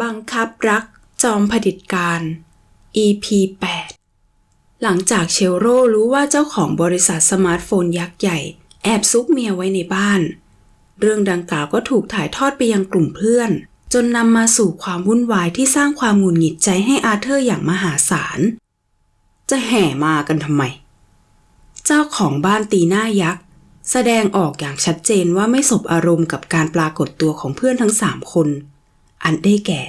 บังคับรักจอมผดิตการ EP 8 หลังจากเชลโรรู้ว่าเจ้าของบริษัทสมาร์ทโฟนยักษ์ใหญ่ แอบซุกเมียไว้ในบ้าน เรื่องดังกล่าวก็ถูกถ่ายทอดไปยังกลุ่มเพื่อน จนนำมาสู่ความวุ่นวายที่สร้างความหงุดหงิดใจให้อาเธอร์อย่างมหาศาล จะแห่มากันทำไม เจ้าของบ้านตีหน้ายักษ์แสดงออกอย่างชัดเจนว่าไม่สบอารมณ์กับการปรากฏตัวของเพื่อนทั้งสามคน อันได้แก่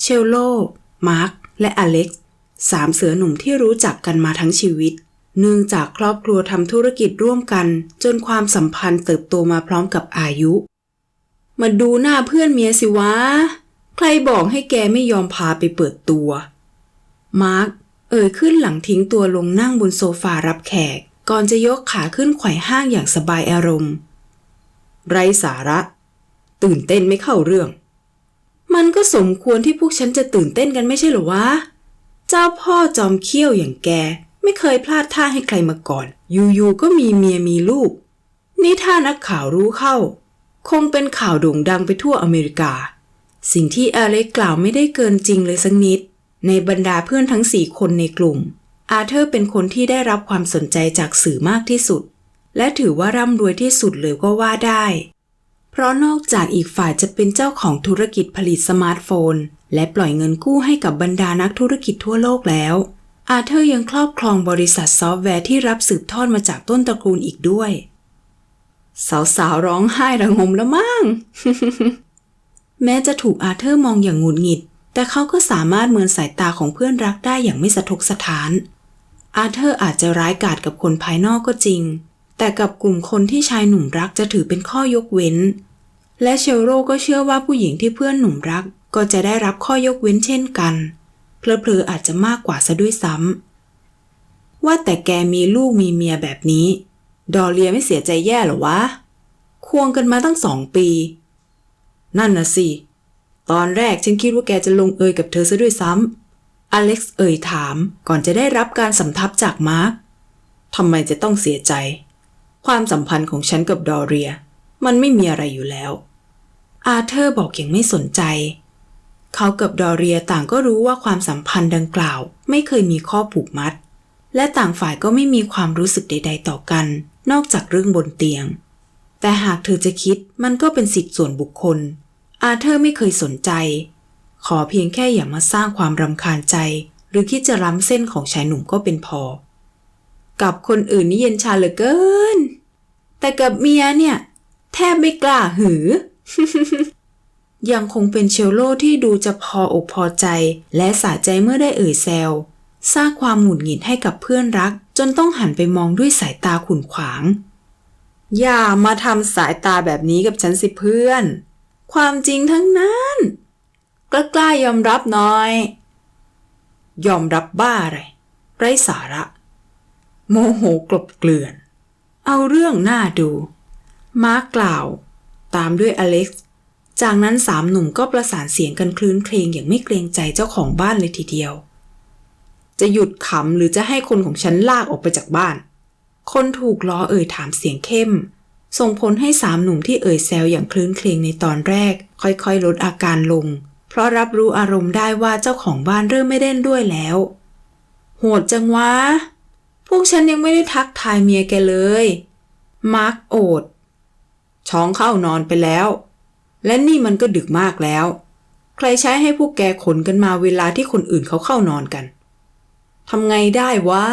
เชลโล มาร์ค และอเล็กซ์สามเสือหนุ่มที่รู้จักกันมาทั้งชีวิต เนื่องจากครอบครัวทำธุรกิจร่วมกัน จนความสัมพันธ์เติบโตมาพร้อมกับอายุ มาดูหน้าเพื่อนเมียสิวะ ใครบอกให้แกไม่ยอมพาไปเปิดตัว มาร์ค เอ่ยขึ้นหลังทิ้งตัวลงนั่งบนโซฟารับแขก ก่อนจะยกขาขึ้นไขว่ห้างอย่างสบายอารมณ์ ไรสาระ ตื่นเต้นไม่เข้าเรื่อง มันก็สมควรที่พวกฉันจะตื่นเต้นกันไม่ใช่เหรอวะ เจ้าพ่อจอมเขี้ยวอย่างแก ไม่เคยพลาดท่าให้ใครมาก่อน อยู่ๆก็มีเมียมีลูก นี่ถ้านักข่าวรู้เข้า คงเป็นข่าวโด่งดังไปทั่วอเมริกา สิ่งที่อเล็กกล่าวไม่ได้เกินจริงเลยสักนิด ในบรรดาเพื่อนทั้งสี่คนในกลุ่ม อาเธอร์เป็นคนที่ได้รับความสนใจจากสื่อมากที่สุด และถือว่าร่ำรวยที่สุดเลยก็ว่าได้ เพราะนอกจากอีกฝ่ายจะเป็นเจ้าของธุรกิจผลิตสมาร์ทโฟน และปล่อยเงินกู้ให้กับบรรดานักธุรกิจทั่วโลกแล้ว อาเธอร์ยังครอบครองบริษัทซอฟต์แวร์ที่รับสืบทอดมาจากต้นตระกูลอีกด้วย สาวๆร้องไห้ระงมแล้วมั้งแม้จะถูกอาเธอร์มองอย่างหงุดหงิด แต่เขาก็สามารถเมินสายตาของเพื่อนรักได้อย่างไม่สะทกสถาน อาเธอร์อาจจะร้ายกาจกับคนภายนอกก็จริง แต่กับกลุ่มคนที่ชายหนุ่มรักจะถือเป็นข้อยกเว้น และเชลโรก็เชื่อว่าผู้หญิงที่เพื่อนหนุ่มรักก็จะได้รับข้อยกเว้นเช่นกันเพลอๆอาจจะมากกว่าซะด้วยซ้ำว่าแต่แกมีลูกมีเมียแบบนี้ ดอเลียไม่เสียใจแย่หรอวะ ควงกันมาตั้งสองปี นั่นนะสิ ตอนแรกฉันคิดว่าแกจะลงเอยกับเธอซะด้วยซ้ำอเล็กซ์เอ่ยถามก่อนจะได้รับการสำทับจากมาร์คทำไมจะต้องเสียใจ ความสัมพันธ์ของฉันกับดอเรีย มันไม่มีอะไรอยู่แล้ว อาเธอร์บอกอย่างไม่สนใจ เขากับดอเรียต่างก็รู้ว่าความสัมพันธ์ดังกล่าว ไม่เคยมีข้อผูกมัด และต่างฝ่ายก็ไม่มีความรู้สึกใด ๆ ต่อกัน นอกจากเรื่องบนเตียง แต่หากเธอจะคิดมันก็เป็นสิทธิส่วนบุคคล อาเธอร์ไม่เคยสนใจ ขอเพียงแค่อย่ามาสร้างความรำคาญใจ หรือคิดจะล้ำเส้นของชายหนุ่มก็เป็นพอ กับคนอื่นนี่เย็นชาเหลือเกิน แต่กับเมียเนี่ย แทบไม่กล้าหือ ยังคงเป็นเชลโลที่ดูจะพออกพอใจ และสะใจเมื่อได้เอ่ยแซวสร้างความหงุดหงิดให้กับเพื่อนรัก จนต้องหันไปมองด้วยสายตาขุ่นขวาง อย่ามาทำสายตาแบบนี้กับฉันสิเพื่อน ความจริงทั้งนั้นกล้ากล้ายอมรับหน่อย ยอมรับบ้าอะไรไร้สาระ โมโหกลบเกลื่อน เอาเรื่องหน้าดู มาร์กกล่าว ตามด้วยอเล็กซ์ จากนั้นสามหนุ่มก็ประสานเสียงกันคลื้นเครงอย่างไม่เกรงใจเจ้าของบ้านเลยทีเดียว จะหยุดขำหรือจะให้คนของฉันลากออกไปจากบ้าน คนถูกล้อเอ่ยถามเสียงเข้ม ส่งผลให้สามหนุ่มที่เอ่ยแซวอย่างคลื้นเครงในตอนแรก ค่อยๆ ลดอาการลง เพราะรับรู้อารมณ์ได้ว่าเจ้าของบ้านเริ่มไม่เล่นด้วยแล้ว โหดจังวะ พวกฉันยังไม่ได้ทักทายเมียแกเลย มาร์กโอด ช้องเข้านอนไปแล้ว และนี่มันก็ดึกมากแล้ว ใครใช้ให้พวกแกขนกันมาเวลาที่คนอื่นเขาเข้านอนกัน ทำไงได้วะ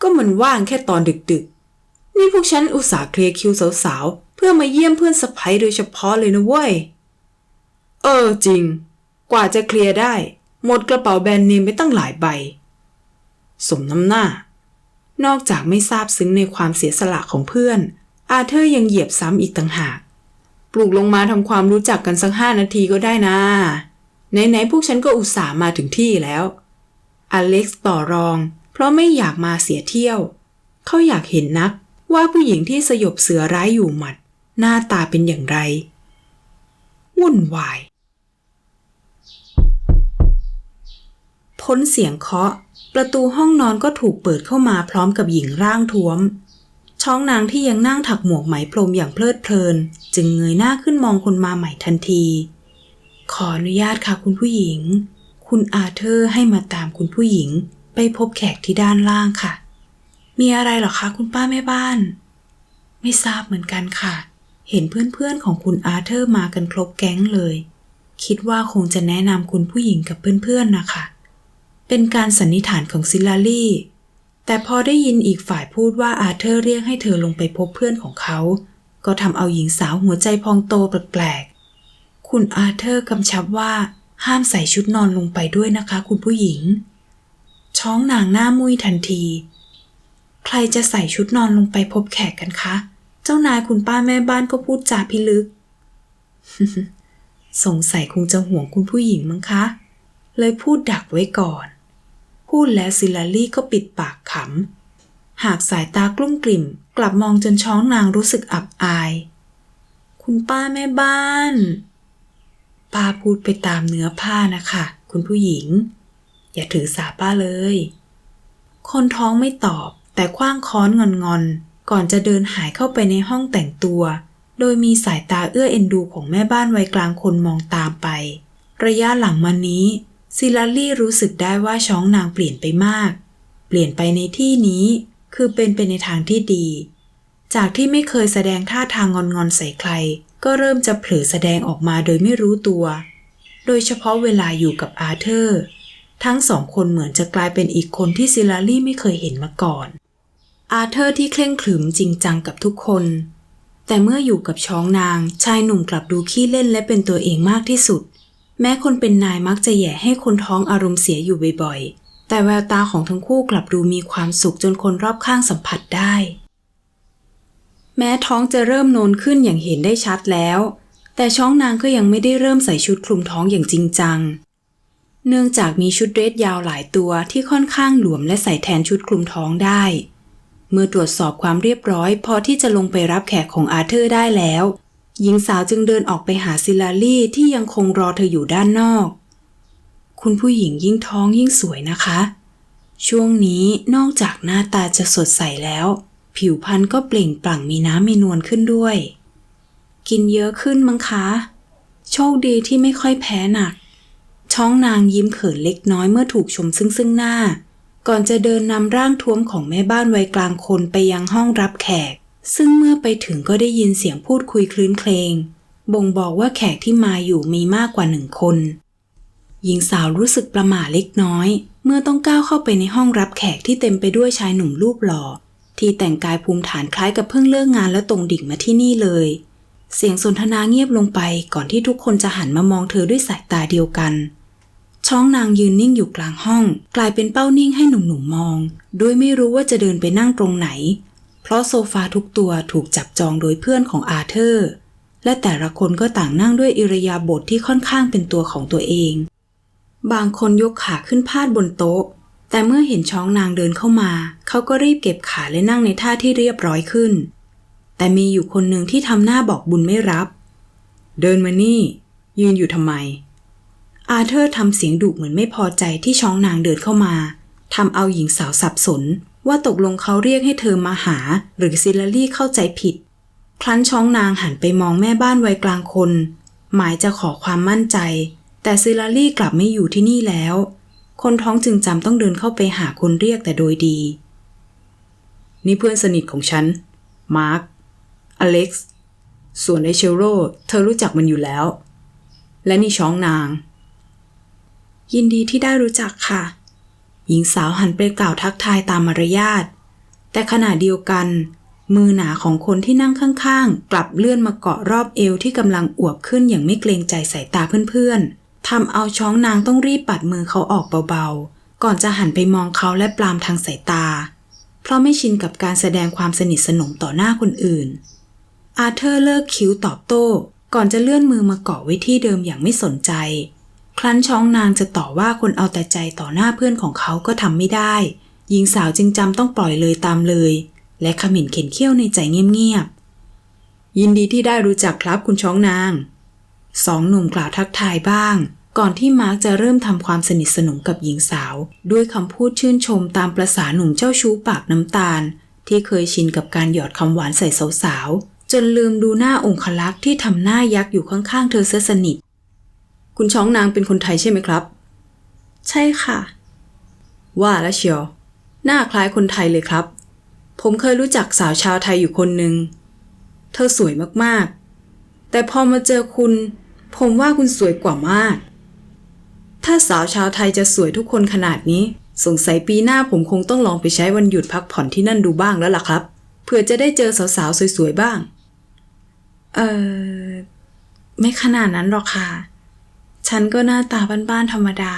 ก็มันว่างแค่ตอนดึกๆ นี่พวกฉันอุตส่าห์เคลียร์คิวสาวๆ เพื่อมาเยี่ยมเพื่อนสะพ้ยโดยเฉพาะเลยนะเว้ย เออจริง กว่าจะเคลียร์ได้ หมดกระเป๋าแบรนด์เนมไปตั้งหลายใบ สมน้ำหน้า นอกจากไม่ทราบซึ้งในความเสียสละของเพื่อน อาเธอร์ยังเหยียบซ้ำอีกต่างหาก ปลูกลงมาทำความรู้จักกันสักห้านาทีก็ได้นะไหนๆพวกฉันก็อุตส่าห์มาถึงที่แล้ว อเล็กซ์ต่อรอง เพราะไม่อยากมาเสียเที่ยว เขาอยากเห็นนักว่าผู้หญิงที่สยบเสือร้ายอยู่หมัด หน้าตาเป็นอย่างไร วุ่นวาย พ้นเสียงเคาะ ประตูห้องนอนก็ถูกเปิดเข้ามาพร้อมกับหญิงร่างท้วม ช้องนางที่ยังนั่งถักหมวกไหมพรมอย่างเพลิดเพลิน จึงเงยหน้าขึ้นมองคนมาใหม่ทันที ขออนุญาตค่ะคุณผู้หญิง คุณอาเธอร์ให้มาตามคุณผู้หญิง ไปพบแขกที่ด้านล่างค่ะ มีอะไรหรอคะคุณป้าแม่บ้าน ไม่ทราบเหมือนกันค่ะ เห็นเพื่อนๆของคุณอาเธอร์มากันครบแก๊งเลย คิดว่าคงจะแนะนำคุณผู้หญิงกับเพื่อนๆนะคะ เป็นการสันนิษฐานของซิลลารีแต่พอได้ยินอีกฝ่ายพูดว่าอาเธอร์เรียกให้เธอลงไปพบเพื่อนของเขา ก็ทำเอาหญิงสาวหัวใจพองโตแปลกๆ คุณอาเธอร์กำชับว่าห้ามใส่ชุดนอนลงไปด้วยนะคะคุณผู้หญิง ช้องนางหน้ามุ้ยทันที ใครจะใส่ชุดนอนลงไปพบแขกกันคะ เจ้านายคุณป้าแม่บ้านก็พูดจาพิลึก สงสัยคงจะห่วงคุณผู้หญิงมั้งคะ เลยพูดดักไว้ก่อน พูดแล้วซิลลารี่ก็ปิดปากขำ หากสายตากลุ้มกลิ่ม กลับมองจนช้องนางรู้สึกอับอาย คุณป้าแม่บ้าน ป้าพูดไปตามเนื้อผ้านะคะ คุณผู้หญิง อย่าถือสาป้าเลย คนท้องไม่ตอบแต่คว้างค้อนงอนๆ ก่อนจะเดินหายเข้าไปในห้องแต่งตัว โดยมีสายตาเอื้อเอ็นดูของแม่บ้านวัยกลางคนมองตามไป ระยะหลังมานี้ ซิลารี่รู้สึกได้ว่าช้องนางเปลี่ยนไปมาก เปลี่ยนไปในที่นี้ คือเป็นไปในทางที่ดี จากที่ไม่เคยแสดงท่าทางงอนๆใส่ใคร ก็เริ่มจะเผลอแสดงออกมาโดยไม่รู้ตัว โดยเฉพาะเวลาอยู่กับอาเธอร์ ทั้งสองคนเหมือนจะกลายเป็นอีกคนที่ซิลารี่ไม่เคยเห็นมาก่อน อาเธอร์ที่เคร่งขรึมจริงจังกับทุกคน แต่เมื่ออยู่กับช้องนางชายหนุ่มกลับดูขี้เล่นและเป็นตัวเองมากที่สุด แม้คนเป็นนายมักจะแย่ให้คนท้องอารมณ์เสียอยู่บ่อยๆ แต่แววตาของทั้งคู่กลับดูมีความสุขจนคนรอบข้างสัมผัสได้ แม้ท้องจะเริ่มโนนขึ้นอย่างเห็นได้ชัดแล้ว แต่ช้องนางก็ยังไม่ได้เริ่มใส่ชุดคลุมท้องอย่างจริงจัง เนื่องจากมีชุดเดรสยาวหลายตัวที่ค่อนข้างหลวมและใส่แทนชุดคลุมท้องได้ เมื่อตรวจสอบความเรียบร้อย พอที่จะลงไปรับแขกของอาเธอร์ได้แล้ว หญิงสาวจึงเดินออกไปหาซิลารี่ที่ยังคงรอเธออยู่ด้านนอก คุณผู้หญิงยิ่งท้องยิ่งสวยนะคะ ช่วงนี้นอกจากหน้าตาจะสดใสแล้ว ผิวพรรณก็เปล่งปลั่งมีน้ำมีนวลขึ้นด้วย กินเยอะขึ้นมั้งคะ โชคดีที่ไม่ค่อยแพ้หนัก ช้องนางยิ้มเขินเล็กน้อยเมื่อถูกชมซึ่งซึ่งหน้า ก่อนจะเดินนำร่างท้วมของแม่บ้านวัยกลางคนไปยังห้องรับแขก ซึ่งเมื่อไปถึงก็ได้ยินเสียงพูดคุยคลื้นเคลง บ่งบอกว่าแขกที่มาอยู่มีมากกว่าหนึ่งคน หญิงสาวรู้สึกประหม่าเล็กน้อย เมื่อต้องก้าวเข้าไปในห้องรับแขกที่เต็มไปด้วยชายหนุ่มรูปหล่อ ที่แต่งกายภูมิฐานคล้ายกับเพิ่งเลิกงานแล้วตรงดิ่งมาที่นี่เลย เสียงสนทนาเงียบลงไปก่อนที่ทุกคนจะหันมามองเธอด้วยสายตาเดียวกันช้องนางยืนนิ่งอยู่กลางห้อง กลายเป็นเป้านิ่งให้หนุ่มๆมอง โดยไม่รู้ว่าจะเดินไปนั่งตรงไหน เพราะโซฟาทุกตัวถูกจับจองโดยเพื่อนของอาเธอร์ และแต่ละคนก็ต่างนั่งด้วยอิริยาบถทที่ค่อนข้างเป็นตัวของตัวเอง บางคนยกขาขึ้นพาดบนโต๊ะ แต่เมื่อเห็นช้องนางเดินเข้ามา เขาก็รีบเก็บขาและนั่งในท่าที่เรียบร้อยขึ้น แต่มีอยู่คนหนึ่งที่ทำหน้าบอกบุญไม่รับ เดินมานี่ ยืนอยู่ทำไม อาเธอร์ทำเสียงดุเหมือนไม่พอใจที่ช้องนางเดินเข้ามาทำเอาหญิงสาวสับสน ว่าตกลงเขาเรียกให้เธอมาหา หรือซิลลารี่เข้าใจผิด ครั้นช้องนางหันไปมองแม่บ้านวัยกลางคน หมายจะขอความมั่นใจ แต่ซิลลารี่กลับไม่อยู่ที่นี่แล้ว คนท้องจึงจำต้องเดินเข้าไปหาคนเรียกแต่โดยดี นี่เพื่อนสนิทของฉัน มาร์ค อเล็กซ์ ส่วนไอเชลโรเธอรู้จักมันอยู่แล้ว และนี่ช้องนาง ยินดีที่ได้รู้จักค่ะ หญิงสาวหันไปกล่าวทักทายตามมารยาท แต่ขณะเดียวกัน มือหนาของคนที่นั่งข้างๆ กลับเลื่อนมาเกาะรอบเอวที่กำลังอวบขึ้นอย่างไม่เกรงใจสายตาเพื่อนๆทำเอาช้องนางต้องรีบปัดมือเขาออกเบาๆ ก่อนจะหันไปมองเขาและปลามทางสายตา เพราะไม่ชินกับการแสดงความสนิทสนมต่อหน้าคนอื่น อาเธอร์เลิกคิ้วตอบโต้ ก่อนจะเลื่อนมือมาเกาะไว้ที่เดิมอย่างไม่สนใจ ครั้นช้องนางจะต่อว่าคนเอาแต่ใจต่อหน้าเพื่อนของเขาก็ทำไม่ได้ หญิงสาวจึงจำต้องปล่อยเลยตามเลย และขมิ่นเข็นเขี้ยวในใจเงียบๆยินดีที่ได้รู้จักครับคุณช้องนาง สองหนุ่มกล่าวทักทายบ้าง ก่อนที่มาร์กจะเริ่มทำความสนิทสนมกับหญิงสาว ด้วยคำพูดชื่นชมตามประษาหนุ่มเจ้าชู้ปากน้ำตาล ที่เคยชินกับการหยอดคำหวานใส่สาวๆจนลืมดูหน้าองคลักษ์ที่ทำหน้ายักษ์อยู่ข้างๆเธอเสียสนิท คุณช้องนางเป็นคนไทยใช่ไหมครับ ใช่ค่ะ ว่าแล้วเชียว หน้าคล้ายคนไทยเลยครับ ผมเคยรู้จักสาวชาวไทยอยู่คนหนึ่ง เธอสวยมากๆ แต่พอมาเจอคุณ ผมว่าคุณสวยกว่ามาก ถ้าสาวชาวไทยจะสวยทุกคนขนาดนี้ สงสัยปีหน้าผมคงต้องลองไปใช้วันหยุดพักผ่อนที่นั่นดูบ้างแล้วล่ะครับเพื่อจะได้เจอสาวๆสวยๆบ้าง เออไม่ขนาดนั้นหรอกค่ะ ฉันก็หน้าตาบ้านๆธรรมดา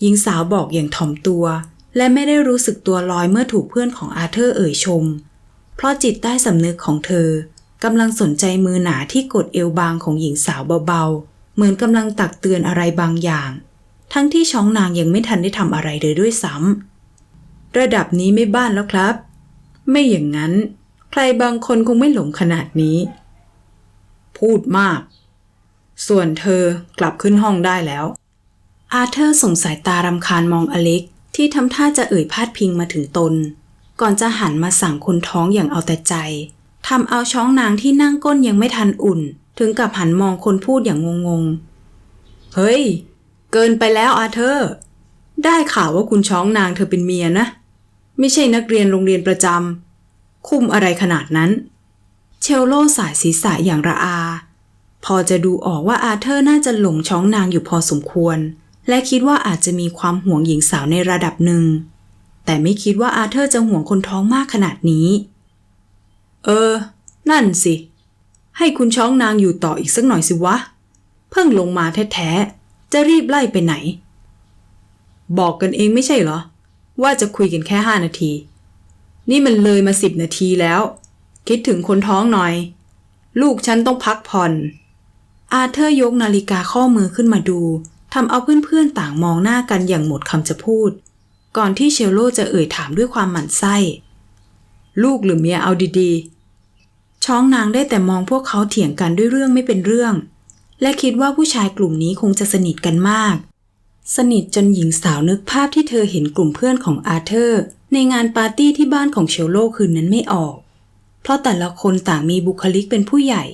หญิงสาวบอกอย่างถ่อมตัว และไม่ได้รู้สึกตัวลอยเมื่อถูกเพื่อนของอาเธอร์เอ่ยชม เพราะจิตใต้สำนึกของเธอกำลังสนใจมือหนาที่กดเอวบางของหญิงสาวเบาๆ เหมือนกำลังตักเตือนอะไรบางอย่าง ทั้งที่ช้องนางยังไม่ทันได้ทำอะไรเลยด้วยซ้ำระดับนี้ไม่บ้านแล้วครับ ไม่อย่างนั้น ใครบางคนคงไม่หลงขนาดนี้ พูดมาก ส่วนเธอกลับขึ้นห้องได้แล้ว อาเธอร์ส่งสายตารำคาญมองอเล็กที่ทำท่าจะเอ่ยพาดพิงมาถึงตน ก่อนจะหันมาสั่งคนท้องอย่างเอาแต่ใจทำเอาช้องนางที่นั่งก้นยังไม่ทันอุ่น ถึงกับหันมองคนพูดอย่างงงๆ เฮ้ย เกินไปแล้วอาเธอร์ ได้ข่าวว่าคุณช้องนางเธอเป็นเมียนะ ไม่ใช่นักเรียนโรงเรียนประจำคุมอะไรขนาดนั้น เชลโลสายศีรษะอย่างระอา พอจะดูออกว่าอาเธอร์น่าจะหลงช้องนางอยู่พอสมควร และคิดว่าอาจจะมีความห่วงหญิงสาวในระดับหนึ่ง แต่ไม่คิดว่าอาเธอร์จะห่วงคนท้องมากขนาดนี้ เออ นั่นสิ ให้คุณช้องนางอยู่ต่ออีกสักหน่อยสิวะ เพิ่งลงมาแท้ๆ จะรีบไล่ไปไหน บอกกันเองไม่ใช่เหรอ ว่าจะคุยกันแค่ห้านาที นี่มันเลยมาสิบนาทีแล้ว คิดถึงคนท้องหน่อย ลูกฉันต้องพักผ่อน อาเธอร์ยกนาฬิกาข้อมือขึ้นมาดูทำเอาเพื่อนๆต่างมองหน้ากันอย่างหมดคำจะพูด ก่อนที่เชลโลจะเอ่ยถามด้วยความหมั่นไส้ ลูกหรือเมียเอาดีๆ ช้องนางได้แต่มองพวกเขาเถียงกันด้วยเรื่องไม่เป็นเรื่อง และคิดว่าผู้ชายกลุ่มนี้คงจะสนิทกันมาก สนิทจนหญิงสาวนึกภาพที่เธอเห็นกลุ่มเพื่อนของอาเธอร์ ในงานปาร์ตี้ที่บ้านของเชลโลคืนนั้นไม่ออก เพราะแต่ละคนต่างมีบุคลิกเป็นผู้ใหญ่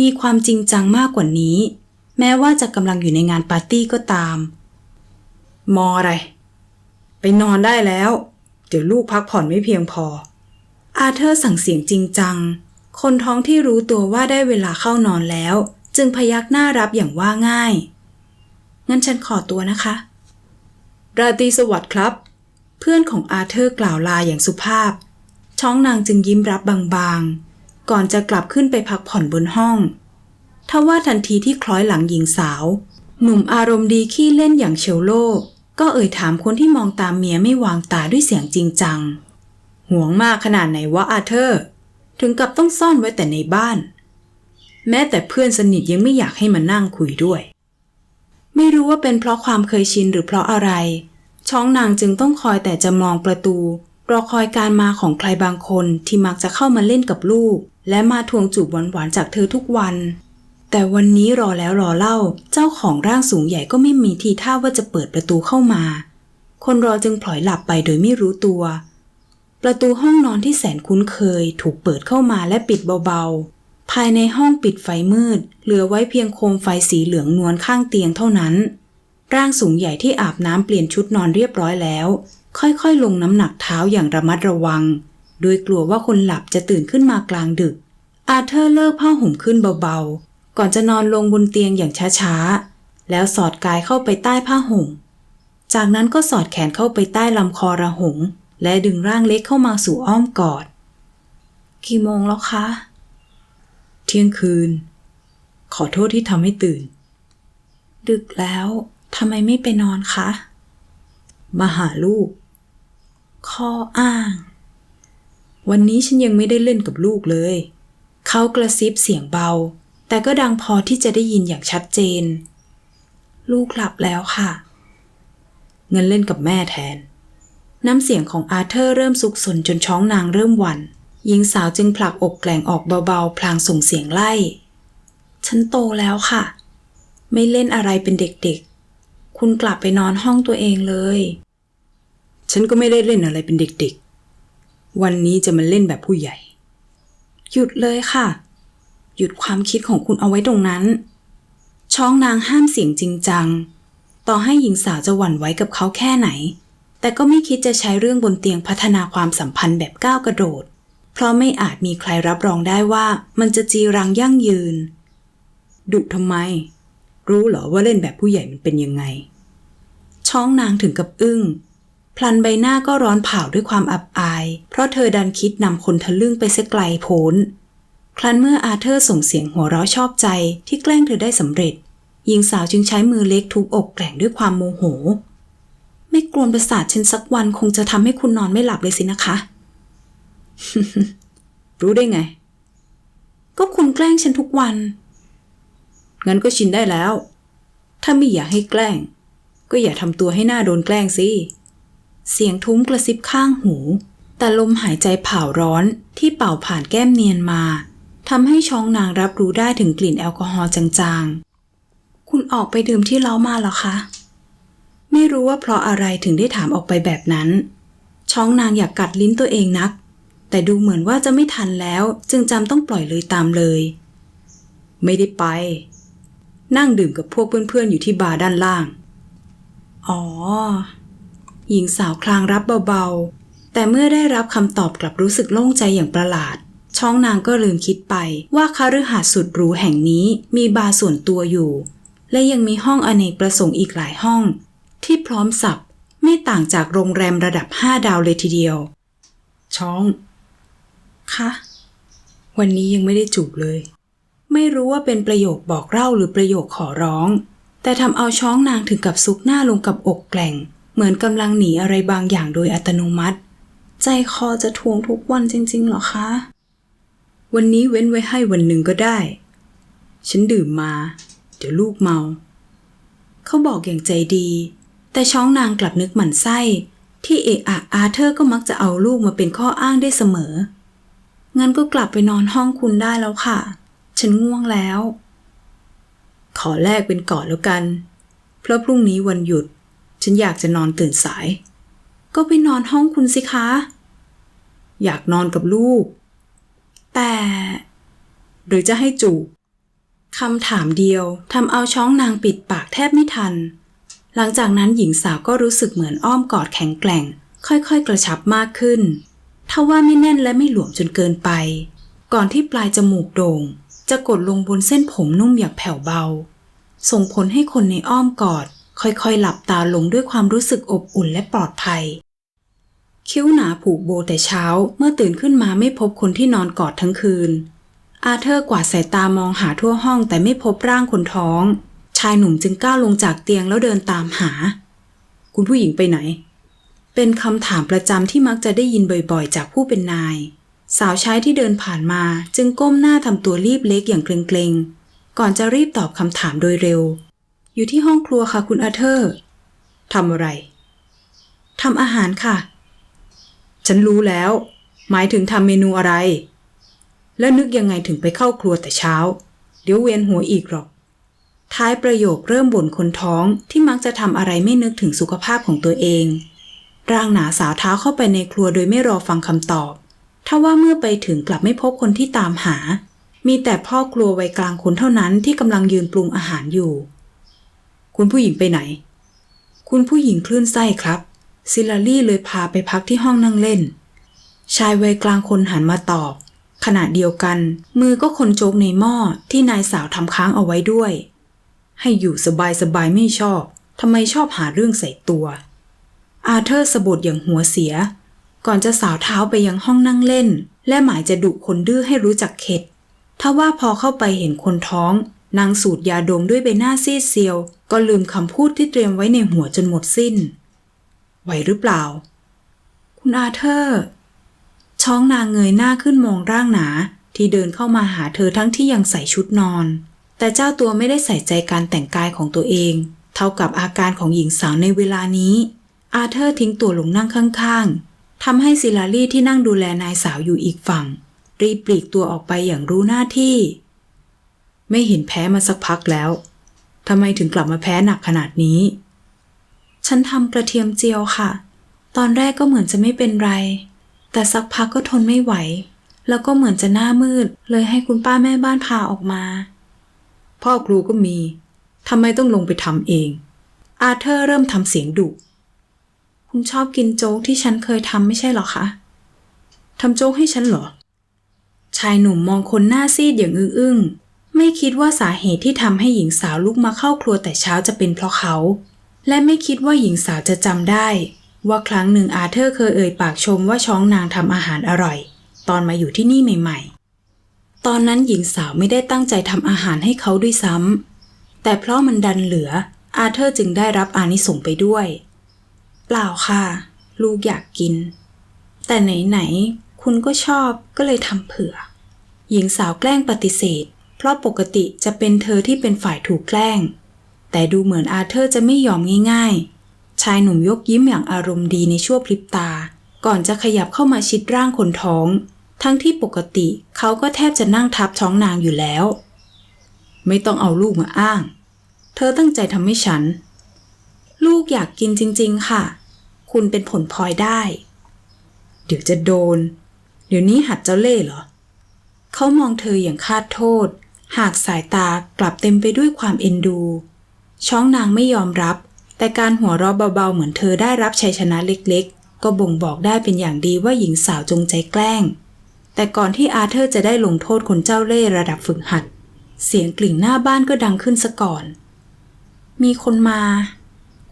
มีความจริงจังมากกว่านี้ แม้ว่าจะกำลังอยู่ในงานปาร์ตี้ก็ตาม มออะไร ไปนอนได้แล้ว เดี๋ยวลูกพักผ่อนไม่เพียงพอ อาเธอร์สั่งเสียงจริงจัง คนท้องที่รู้ตัวว่าได้เวลาเข้านอนแล้ว จึงพยักหน้ารับอย่างว่าง่าย งั้นฉันขอตัวนะคะ ราตรีสวัสดิ์ครับ เพื่อนของอาเธอร์กล่าวลาอย่างสุภาพ ช้องนางจึงยิ้มรับบางๆ ก่อนจะกลับขึ้นไปพักผ่อนบนห้อง ทว่าทันทีที่คล้อยหลังหญิงสาว หนุ่มอารมณ์ดีขี้เล่นอย่างเชลโล ก็เอ่ยถามคนที่มองตามเมียไม่วางตาด้วยเสียงจริงจัง ห่วงมากขนาดไหนวะอาเธอร์ ถึงกับต้องซ่อนไว้แต่ในบ้าน แม้แต่เพื่อนสนิทยังไม่อยากให้มานั่งคุยด้วย ไม่รู้ว่าเป็นเพราะความเคยชินหรือเพราะอะไร ช้องนางจึงต้องคอยแต่จะมองประตูรอคอยการมาของใครบางคนที่มักจะเข้ามาเล่นกับลูก และมาทวงจูบหวานๆจากเธอทุกวัน แต่วันนี้รอแล้วรอเล่า เจ้าของร่างสูงใหญ่ก็ไม่มีทีท่าว่าจะเปิดประตูเข้ามา คนรอจึงพลอยหลับไปโดยไม่รู้ตัว ประตูห้องนอนที่แสนคุ้นเคย ถูกเปิดเข้ามาและปิดเบาๆ ภายในห้องปิดไฟมืด เหลือไว้เพียงโคมไฟสีเหลืองนวลข้างเตียงเท่านั้น ร่างสูงใหญ่ที่อาบน้ำเปลี่ยนชุดนอนเรียบร้อยแล้ว ค่อยๆ ลงน้ำหนักเท้าอย่างระมัดระวัง โดยกลัวว่าคนหลับจะตื่นขึ้นมากลางดึก อาเธอร์เลิกผ้าห่มขึ้นเบาๆ ก่อนจะนอนลงบนเตียงอย่างช้าๆ แล้วสอดกายเข้าไปใต้ผ้าห่ม จากนั้นก็สอดแขนเข้าไปใต้ลำคอระหง และดึงร่างเล็กเข้ามาสู่อ้อมกอด กี่โมงแล้วคะ เที่ยงคืน ขอโทษที่ทำให้ตื่น ดึกแล้วทำไมไม่ไปนอนคะ มาหาลูก ข้ออ้าง วันนี้ฉันยังไม่ได้เล่นกับลูกเลย เขากระซิบเสียงเบา แต่ก็ดังพอที่จะได้ยินอย่างชัดเจน ลูกหลับแล้วค่ะ เงินเล่นกับแม่แทน น้ำเสียงของอาเธอร์เริ่มสุกสนจนช้องนางเริ่มหวัน่นหญิงสาวจึงผลักอกแกล่งออกเบาๆ พลางส่งเสียงไล่ ฉันโตแล้วค่ะ ไม่เล่นอะไรเป็นเด็กๆ คุณกลับไปนอนห้องตัวเองเลย ฉันก็ไม่ได้เล่นอะไรเป็นเด็กๆ วันนี้จะมาเล่นแบบผู้ใหญ่ หยุดเลยค่ะ หยุดความคิดของคุณเอาไว้ตรงนั้น ช้องนางห้ามเสียงจริงจัง ต่อให้หญิงสาวจะหวั่นไหวกับเขาแค่ไหน แต่ก็ไม่คิดจะใช้เรื่องบนเตียงพัฒนาความสัมพันธ์แบบก้าวกระโดด เพราะไม่อาจมีใครรับรองได้ว่ามันจะจีรังยั่งยืน ดุทำไม รู้เหรอว่าเล่นแบบผู้ใหญ่มันเป็นยังไง ช้องนางถึงกับอึ้ง ลันใบหน้าก็ร้อนเผาด้วยความอับอาย เพราะเธอดันคิดนำคนทะลึ่งไปเสียไกลโพ้นครั้นเมื่ออาเธอร์ส่งเสียงหัวเราะชอบใจที่แกล้งเธอได้สำเร็จ หญิงสาวจึงใช้มือเล็กทุบอกแกล่งด้วยความโมโห ไม่กลวนประสาทฉันสักวันคงจะทำให้คุณนอนไม่หลับเลยสินะคะ รู้ได้ไง ก็คุณแกล้งฉันทุกวัน งั้นก็ชินได้แล้ว ถ้าไม่อยากให้แกล้ง ก็อย่าทำตัวให้หน้าโดนแกล้งสิ เสียงทุ้มกระซิบข้างหู แต่ลมหายใจเผาร้อนที่เป่าผ่านแก้มเนียนมาทำให้ช้องนางรับรู้ได้ถึงกลิ่นแอลกอฮอล์จางๆ คุณออกไปดื่มที่เล้ามาหรอคะ ไม่รู้ว่าเพราะอะไรถึงได้ถามออกไปแบบนั้น ช้องนางอยากกัดลิ้นตัวเองนัก แต่ดูเหมือนว่าจะไม่ทันแล้วจึงจำต้องปล่อยเลยตามเลย ไม่ได้ไป นั่งดื่มกับพวกเพื่อนๆอยู่ที่บาร์ด้านล่าง อ๋อ หญิงสาวคลางรับเบาๆ แต่เมื่อได้รับคำตอบกลับรู้สึกโล่งใจอย่างประหลาดช้องนางก็ลืมคิดไปว่าคฤหาสน์สุดหรูแห่งนี้มีบาร์ส่วนตัวอยู่ และยังมีห้องอเนกประสงค์อีกหลายห้อง ที่พร้อมสับไม่ต่างจากโรงแรมระดับห้าดาวเลยทีเดียวช้องคะวันนี้ยังไม่ได้จูบเลย ไม่รู้ว่าเป็นประโยคบอกเล่าหรือประโยคขอร้อง แต่ทำเอาช้องนางถึงกับซุกหน้าลงกับอกแกล่ง เหมือนกำลังหนีอะไรบางอย่างโดยอัตโนมัติ ใจคอจะทวงทุกวันจริงๆหรอคะ วันนี้เว้นไว้ให้วันหนึ่งก็ได้ ฉันดื่มมา เดี๋ยวลูกเมา เขาบอกอย่างใจดี แต่ช้องนางกลับนึกหมั่นไส้ ที่เอะอะอาเธอร์ก็มักจะเอาลูกมาเป็นข้ออ้างได้เสมอ งั้นก็กลับไปนอนห้องคุณได้แล้วค่ะ ฉันง่วงแล้ว ขอแลกเป็นก่อนแล้วกัน เพราะพรุ่งนี้วันหยุด ฉันอยากจะนอนตื่นสาย ก็ไปนอนห้องคุณสิคะ อยากนอนกับลูก แต่ หรือจะให้จูบคำถามเดียวทำเอาช้องนางปิดปากแทบไม่ทัน หลังจากนั้นหญิงสาวก็รู้สึกเหมือนอ้อมกอดแข็งแกร่ง ค่อยๆ กระชับมากขึ้นทว่าไม่แน่นและไม่หลวมจนเกินไป ก่อนที่ปลายจมูกโด่ง จะกดลงบนเส้นผมนุ่มอย่างแผ่วเบา ส่งผลให้คนในอ้อมกอด ค่อยๆ หลับตาลงด้วยความรู้สึกอบอุ่นและปลอดภัย คิ้วหนาผูกโบแต่เช้าเมื่อตื่นขึ้นมาไม่พบคนที่นอนกอดทั้งคืน อาเธอร์กวาดสายตามองหาทั่วห้องแต่ไม่พบร่างคนท้อง ชายหนุ่มจึงก้าวลงจากเตียงแล้วเดินตามหา คุณผู้หญิงไปไหน เป็นคำถามประจำที่มักจะได้ยินบ่อยๆ จากผู้เป็นนาย สาวใช้ที่เดินผ่านมาจึงก้มหน้าทำตัวรีบเล็กอย่างเกรงๆก่อนจะรีบตอบคำถามโดยเร็ว อยู่ที่ห้องครัวค่ะคุณอาเธอร์ทำอะไรทำอาหารค่ะ ฉันรู้แล้ว หมายถึงทำเมนูอะไร แล้วนึกยังไงถึงไปเข้าครัวแต่เช้า เดี๋ยวเวียนหัวอีกหรอก ท้ายประโยคเริ่มบ่นคนท้องที่มักจะทำอะไรไม่นึกถึงสุขภาพของตัวเอง ร่างหนาสาวเท้าเข้าไปในครัวโดยไม่รอฟังคำตอบถ้าว่าเมื่อไปถึงกลับไม่พบคนที่ตามหา มีแต่พ่อครัววัยกลางคนเท่านั้นที่กำลังยืนปรุงอาหารอยู่ คุณผู้หญิงไปไหน คุณผู้หญิงคลื่นไส้ครับ ซิลารี่เลยพาไปพักที่ห้องนั่งเล่น ชายวัยกลางคนหันมาตอบ ขณะเดียวกัน มือก็คนโจกในหม้อที่นายสาวทำค้างเอาไว้ด้วย ให้อยู่สบายสบายไม่ชอบทำไมชอบหาเรื่องใส่ตัว อาเธอร์สะบดอย่างหัวเสีย ก่อนจะสาวเท้าไปยังห้องนั่งเล่น และหมายจะดุคนดื้อให้รู้จักเข็ดถ้าว่าพอเข้าไปเห็นคนท้อง นางสูดยาดมด้วยใบหน้าซีดเซียว ก็ลืมคำพูดที่เตรียมไว้ในหัวจนหมดสิ้น ไหวหรือเปล่า คุณอาเธอร์ ช้องนางเงยหน้าขึ้นมองร่างหนาที่เดินเข้ามาหาเธอทั้งที่ยังใส่ชุดนอน แต่เจ้าตัวไม่ได้ใส่ใจการแต่งกายของตัวเอง เท่ากับอาการของหญิงสาวในเวลานี้ อาเธอร์ทิ้งตัวลงนั่งข้างๆทำให้ซิลารี่ที่นั่งดูแลนายสาวอยู่อีกฝั่ง รีบปลีกตัวออกไปอย่างรู้หน้าที่ ไม่เห็นแพ้มาสักพักแล้วทำไมถึงกลับมาแพ้หนักขนาดนี้ ฉันทำกระเทียมเจียวค่ะ ตอนแรกก็เหมือนจะไม่เป็นไร แต่สักพักก็ทนไม่ไหว แล้วก็เหมือนจะหน้ามืด เลยให้คุณป้าแม่บ้านพาออกมา พ่อครูก็มีทำไมต้องลงไปทำเอง อาเธอร์เริ่มทำเสียงดุ คุณชอบกินโจ๊กที่ฉันเคยทำไม่ใช่หรอคะทำโจ๊กให้ฉันเหรอ ชายหนุ่มมองคนหน้าซีดอย่างอึ้งๆ ไม่คิดว่าสาเหตุที่ทำให้หญิงสาวลุกมาเข้าครัวแต่เช้าจะเป็นเพราะเขา และไม่คิดว่าหญิงสาวจะจำได้ ว่าครั้งหนึ่งอาเธอร์เคยเอ่ยปากชมว่าช้องนางทำอาหารอร่อย ตอนมาอยู่ที่นี่ใหม่ ๆ ตอนนั้นหญิงสาวไม่ได้ตั้งใจทำอาหารให้เขาด้วยซ้ำแต่เพราะมันดันเหลือ อาเธอร์จึงได้รับอานิสงส์ไปด้วย เปล่าค่ะ ลูกอยากกิน แต่ไหนๆคุณก็ชอบก็เลยทำเผื่อ หญิงสาวแกล้งปฏิเสธ เพราะปกติจะเป็นเธอที่เป็นฝ่ายถูกแกล้ง แต่ดูเหมือนอาเธอร์จะไม่ยอมง่ายๆ ชายหนุ่มยกยิ้มอย่างอารมณ์ดีในชั่วพริบตา ก่อนจะขยับเข้ามาชิดร่างคนท้อง ทั้งที่ปกติเขาก็แทบจะนั่งทับท้องนางอยู่แล้ว ไม่ต้องเอาลูกมาอ้าง เธอตั้งใจทำให้ฉัน ลูกอยากกินจริง ๆ ค่ะ คุณเป็นผลพลอยได้ เดี๋ยวจะโดน เดี๋ยวนี้หัดเจ้าเล่ห์เหรอเขามองเธออย่างคาดโทษ หากสายตากลับเต็มไปด้วยความเอ็นดู ช้องนางไม่ยอมรับ แต่การหัวเราะเบาๆเหมือนเธอได้รับชัยชนะเล็กๆ ก็บ่งบอกได้เป็นอย่างดีว่าหญิงสาวจงใจแกล้ง แต่ก่อนที่อาเธอร์จะได้ลงโทษคนเจ้าเล่ห์ระดับฝึกหัด เสียงกลิ่งหน้าบ้านก็ดังขึ้นซะก่อน มีคนมา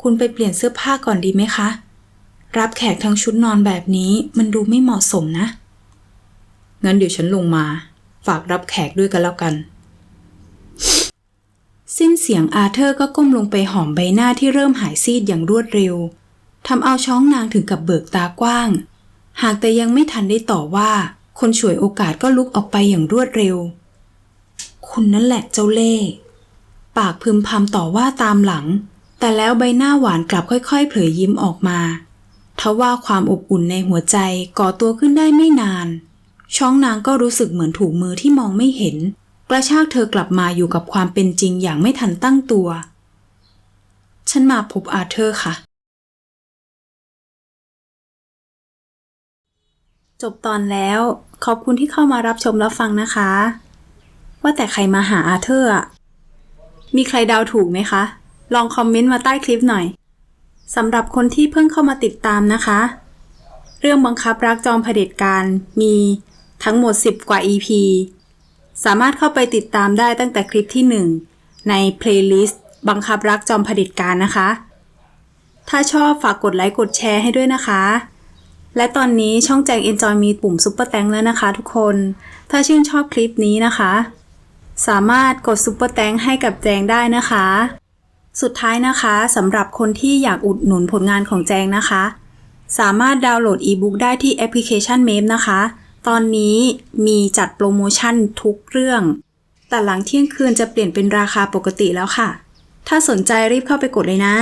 คุณไปเปลี่ยนเสื้อผ้าก่อนดีไหมคะ รับแขกทั้งชุดนอนแบบนี้มันดูไม่เหมาะสมนะ งั้นเดี๋ยวฉันลงมา ฝากรับแขกด้วยกันแล้วกัน สิ้นเสียงอาเธอร์ก็ก้มลงไปหอมใบหน้าที่เริ่มหายซีดอย่างรวดเร็วทำเอาช้องนางถึงกับเบิกตากว้าง หากแต่ยังไม่ทันได้ต่อว่า คนฉวยโอกาสก็ลุกออกไปอย่างรวดเร็ว คุณนั่นแหละเจ้าเล่ห์ปากพึมพำต่อว่าตามหลัง แต่แล้วใบหน้าหวานกลับค่อยๆ เผยยิ้มออกมาทว่าความอบอุ่นในหัวใจก่อตัวขึ้นได้ไม่นาน ช้องนางก็รู้สึกเหมือนถูกมือที่มองไม่เห็น กระชากเธอกลับมาอยู่กับความเป็นจริงอย่างไม่ทันตั้งตัว ฉันมาพบอาเธอร์ค่ะ จบตอนแล้ว ขอบคุณที่เข้ามารับชมรับฟังนะคะ ว่าแต่ใครมาหาอาเธอร์อะมีใครเดาถูกไหมคะ ลองคอมเมนต์มาใต้คลิปหน่อยสำหรับคนที่เพิ่งเข้ามาติดตามนะคะ เรื่องบังคับรักจอมเผด็จการมีทั้งหมด 10 กว่า EP สามารถเข้าไปติดตามได้ตั้งแต่คลิปที่ 1 ในเพลย์ลิสต์บังคับรักจอมผด็จการนะคะ ถ้าชอบฝากกดไลค์กดแชร์ให้ด้วยนะคะ และตอนนี้ช่องแจง Enjoy มีปุ่มซุปเปอร์แตงแล้วนะคะทุกคน ถ้าชื่นชอบคลิปนี้นะคะ สามารถกดซุปเปอร์แตงให้กับแจงได้นะคะ สุดท้ายนะคะสำหรับคนที่อยากอุดหนุนผลงานของแจงนะคะ สามารถดาวน์โหลดอีบุ๊กได้ที่แอปพลิเคชัน m a มนะคะ ตอนนี้มีจัดโปรโมชั่นทุกเรื่อง แต่หลังเที่ยงคืนจะเปลี่ยนเป็นราคาปกติแล้วค่ะ ถ้าสนใจรีบเข้าไปกดเลยนะ